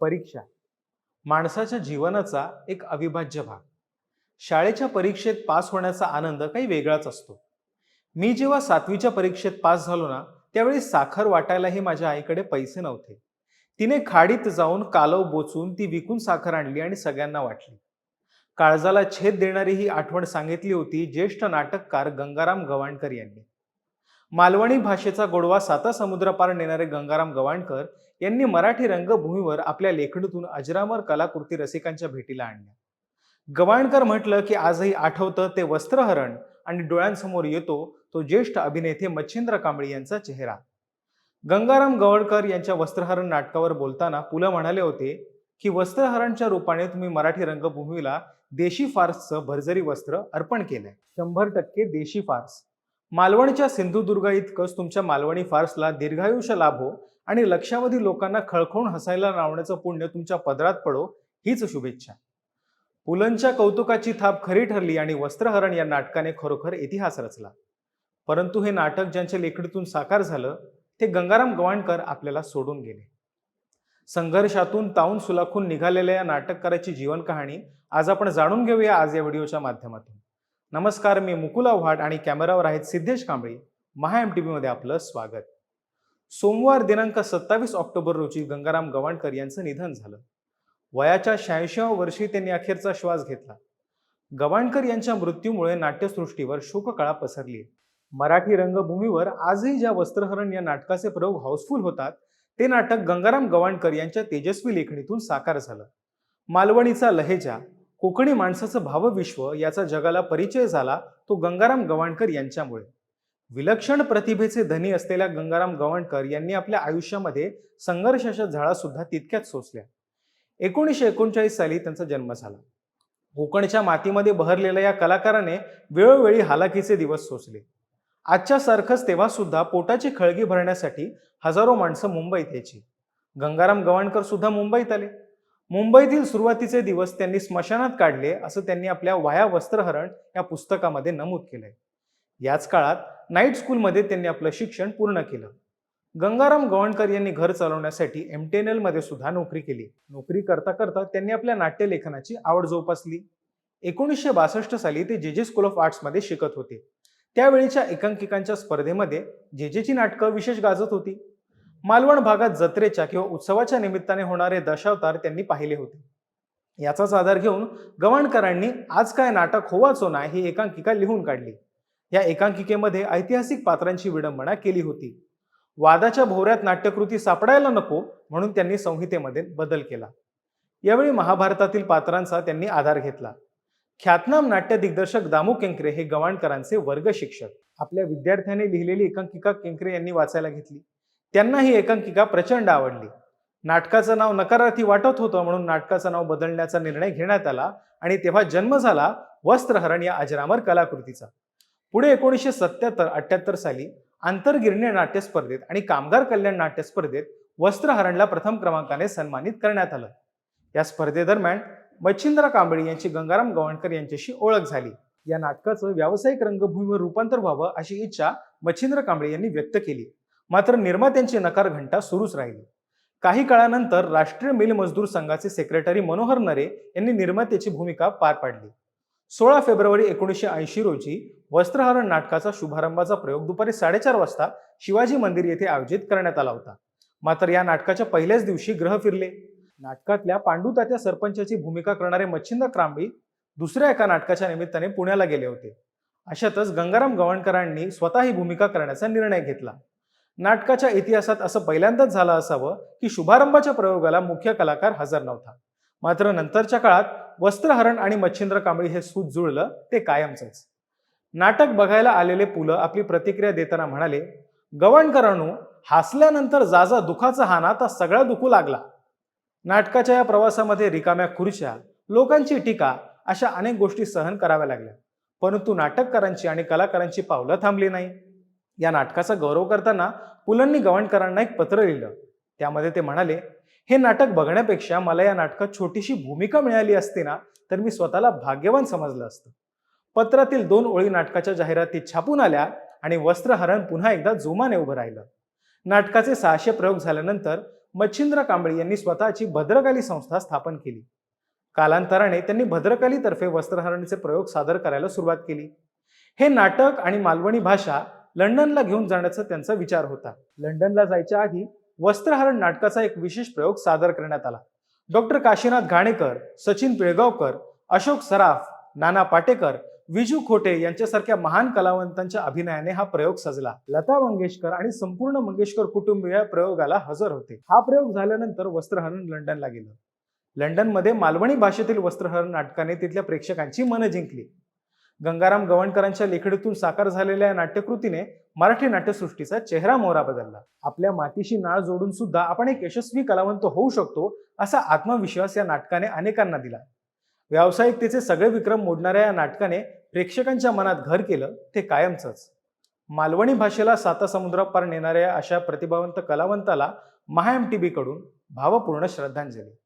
परीक्षा. माणसाच्या जीवनाचा एक अविभाज्य भाग. शाळेच्या परीक्षेत पास होण्याचा आनंद काही वेगळाच असतो. मी जेव्हा सातवीच्या परीक्षेत पास झालो ना त्यावेळी साखर वाटायलाही माझ्या आईकडे पैसे नव्हते. तिने खाडीत जाऊन कालव बोचून ती विकून साखर आणली आणि सगळ्यांना वाटली. काळजाला छेद देणारी ही आठवण सांगितली होती ज्येष्ठ नाटककार गंगाराम गवाणकर यांनी. मालवणी भाषेचा गोडवा साता समुद्रपार नेणारे गंगाराम गवाणकर यांनी मराठी रंगभूमीवर आपल्या लेखणीतून अजरामर कलाकृती रसिकांच्या भेटीला आणल्या. गवाणकर म्हटलं की आजही आठवतं ते वस्त्रहरण आणि डोळ्यांसमोर येतो तो ज्येष्ठ अभिनेते मच्छिंद्र कांबळी यांचा चेहरा. गंगाराम गवळकर यांच्या वस्त्रहरण नाटकावर बोलताना पुलं म्हणाले होते की वस्त्रहरणच्या रूपाने तुम्ही मराठी रंगभूमीला देशी फार्सचं भरजरी वस्त्र अर्पण केलंय. शंभर टक्के देशी फार्स. मालवणच्या सिंधुदुर्ग इतकंच तुमच्या मालवणी फार्सला दीर्घायुष्य लाभो आणि लक्षावधी लोकांना खळखळून हसायला लावण्याचं पुण्य तुमच्या पदरात पडो हीच शुभेच्छा. पुलंच्या कौतुकाची थाप खरी ठरली आणि वस्त्रहरण या नाटकाने खरोखर इतिहास रचला. परंतु हे नाटक ज्यांच्या लेखणीतून साकार झालं ते गंगाराम गवाणकर आपल्याला सोडून गेले. संघर्षातून ताऊन सुलाखून निघालेल्या या नाटककाराची जीवन कहाणी आज आपण जाणून घेऊया आज या व्हिडिओच्या माध्यमातून. नमस्कार मी मुकुला व्हाट आणि कॅमेरावर आहेत सिद्धेश कांबळे. महा एम टी व्हीमध्ये आपलं स्वागत. सोमवार दिनांक सत्तावीस ऑक्टोबर रोजी गंगाराम गवाणकर यांचं निधन झालं. वयाच्या शहाऐंशीव्या वर्षी त्यांनी अखेरचा श्वास घेतला. गवाणकर यांच्या मृत्यूमुळे नाट्यसृष्टीवर शोककळा पसरली. मराठी रंगभूमीवर आजही ज्या वस्त्रहरण या नाटकाचे प्रयोग हाऊसफुल होतात ते नाटक गंगाराम गवाणकर यांच्या तेजस्वी लेखणीतून साकार झालं. मालवणीचा लहेजा कोकणी माणसाचं भावविश्व याचा जगाला परिचय झाला तो गंगाराम गवाणकर यांच्यामुळे. विलक्षण प्रतिभेचे धनी असलेल्या गंगाराम गवाणकर यांनी आपल्या आयुष्यामध्ये संघर्षाच्या झळा सुद्धा तितक्याच सोसल्या. एकोणीसशे एकोणचाळीस साली त्यांचा जन्म झाला. कोकणच्या मातीमध्ये बहरलेल्या या कलाकाराने वेळोवेळी हालाकीचे दिवस सोसले. आजच्या सारखंच तेव्हा सुद्धा पोटाची खळगी भरण्यासाठी हजारो माणसं मुंबईत यायची. गंगाराम गवाणकर सुद्धा मुंबईत आले. मुंबईतील सुरुवातीचे दिवस त्यांनी स्मशानात काढले असं त्यांनी आपल्या वाया वस्त्रहरण या पुस्तकामध्ये नमूद केलंय. याच काळात नाईट स्कूलमध्ये त्यांनी आपलं शिक्षण पूर्ण केलं. गंगाराम गवणकर यांनी घर चालवण्यासाठी एम टी एन एलमध्ये सुद्धा नोकरी केली. नोकरी करता करता त्यांनी आपल्या नाट्यलेखनाची आवड जोपासली. एकोणीसशे बासष्ट साली ते जे जे स्कूल ऑफ आर्ट्समध्ये शिकत होते. त्यावेळीच्या एकांकिकांच्या स्पर्धेमध्ये जे जेची नाटकं विशेष गाजत होती. मालवण भागात जत्रेच्या किंवा उत्सवाच्या निमित्ताने होणारे दशावतार त्यांनी पाहिले होते. याचाच आधार घेऊन गवाणकरांनी आज काय नाटक होवाचो ना ही एकांकिका लिहून काढली. या एकांकिकेमध्ये ऐतिहासिक पात्रांची विडंबना केली होती. वादाच्या भोवऱ्यात नाट्यकृती सापडायला नको म्हणून त्यांनी संहितेमध्ये बदल केला. यावेळी महाभारतातील पात्रांचा त्यांनी आधार घेतला. ख्यातनाम नाट्य दिग्दर्शक दामू केंकरे हे गवाणकरांचे वर्ग शिक्षक. आपल्या विद्यार्थ्याने लिहिलेली एकांकिका केंकरे यांनी वाचायला घेतली. त्यांना ही एकांकिका प्रचंड आवडली. नाटकाचं नाव नकारार्थी वाटत होतं म्हणून नाटकाचं नाव बदलण्याचा निर्णय घेण्यात आला आणि तेव्हा जन्म झाला वस्त्रहरण या अजरामर कलाकृतीचा. पुढे एकोणीसशे सत्याहत्तर अठ्याहत्तर साली आंतरगिरणी नाट्य स्पर्धेत आणि कामगार कल्याण नाट्य स्पर्धेत वस्त्रहरणला प्रथम क्रमांकाने सन्मानित करण्यात आलं. या स्पर्धेदरम्यान मच्छिंद्र कांबळी यांची गंगाराम गवणकर यांच्याशी ओळख झाली. या नाटकाचं व्यावसायिक रंगभूमीवर रूपांतर व्हावं अशी इच्छा मच्छिंद्र कांबळे यांनी व्यक्त केली. मात्र निर्मात्यांची नकार घंटा सुरूच राहिली. काही काळानंतर राष्ट्रीय मिल मजदूर संघाचे सेक्रेटरी मनोहर नरे यांनी निर्मात्याची भूमिका पार पाडली. सोळा फेब्रुवारी एकोणीसशे ऐंशी रोजी वस्त्रहरण नाटकाचा शुभारंभाचा प्रयोग दुपारी साडेचार वाजता शिवाजी मंदिर येथे आयोजित करण्यात आला होता. मात्र या नाटकाच्या पहिल्याच दिवशी ग्रह फिरले. नाटकातल्या पांडुतात्या सरपंचाची भूमिका करणारे मच्छिंद क्रांबी दुसऱ्या एका नाटकाच्या निमित्ताने पुण्याला गेले होते. अशातच गंगाराम गवणकरांनी स्वतः ही भूमिका करण्याचा निर्णय घेतला. नाटकाच्या इतिहासात असं पहिल्यांदाच झालं असावं की शुभारंभाच्या प्रयोगाला मुख्य कलाकार हजर नव्हता. मात्र नंतरच्या काळात वस्त्रहरण आणि मच्छिंद्र कांबळी हे सूत जुळलं ते कायमचंच. नाटक बघायला आलेले पुलं आपली प्रतिक्रिया देताना म्हणाले गवाणकरांनो हसल्यानंतर जाजा दुखाचा हाना तर सगळा दुखू लागला. नाटकाच्या या प्रवासामध्ये रिकाम्या खुर्च्या लोकांची टीका अशा अनेक गोष्टी सहन कराव्या लागल्या. परंतु नाटककारांची आणि कलाकारांची पावलं थांबली नाही. या नाटकाचा गौरव करताना पुलंनी गवंडकरांना एक पत्र लिहिलं. त्यामध्ये ते म्हणाले हे नाटक बघण्यापेक्षा मला या नाटकात छोटीशी भूमिका मिळाली असती ना तर मी स्वतःला भाग्यवान समजलं असतं. पत्रातील दोन ओळी नाटकाच्या जाहिरातीत छापून आल्या आणि वस्त्रहरण पुन्हा एकदा जोमाने उभं राहिलं. नाटकाचे सहाशे प्रयोग झाल्यानंतर मच्छिंद्र कांबळे यांनी स्वतःची भद्रकाली संस्था स्थापन केली. कालांतराने त्यांनी भद्रकालीतर्फे वस्त्रहरणचे प्रयोग सादर करायला सुरुवात केली. हे नाटक आणि मालवणी भाषा लंडनला घेऊन जाण्याचा त्यांचा विचार होता. लंडनला जायच्या आधी वस्त्रहरण नाटकाचा एक विशेष प्रयोग सादर करण्यात आला. डॉक्टर काशीनाथ घाणेकर सचिन पिळगावकर अशोक सराफ नाना पाटेकर विजू खोटे यांच्यासारख्या महान कलावंतांच्या अभिनयाने हा प्रयोग सजला. लता मंगेशकर आणि संपूर्ण मंगेशकर कुटुंबीय या प्रयोगाला हजर होते. हा प्रयोग झाल्यानंतर वस्त्रहरण लंडनला गेलं. लंडनमध्ये मालवणी भाषेतील वस्त्रहरण नाटकाने तिथल्या प्रेक्षकांची मनं जिंकली. गंगाराम गवणकरांच्या लेखणीतून साकार झालेल्या या नाट्यकृतीने मराठी नाट्यसृष्टीचा चेहरा मोहरा बदलला. आपल्या मातीशी नाळ जोडून सुद्धा आपण एक यशस्वी कलावंत होऊ शकतो असा आत्मविश्वास या नाटकाने अनेकांना दिला. व्यावसायिकतेचे सगळे विक्रम मोडणाऱ्या या नाटकाने प्रेक्षकांच्या मनात घर केलं ते कायमचंच. मालवणी भाषेला साता समुद्रापार नेणाऱ्या अशा प्रतिभावंत कलावंताला महा एम टी भावपूर्ण श्रद्धांजली.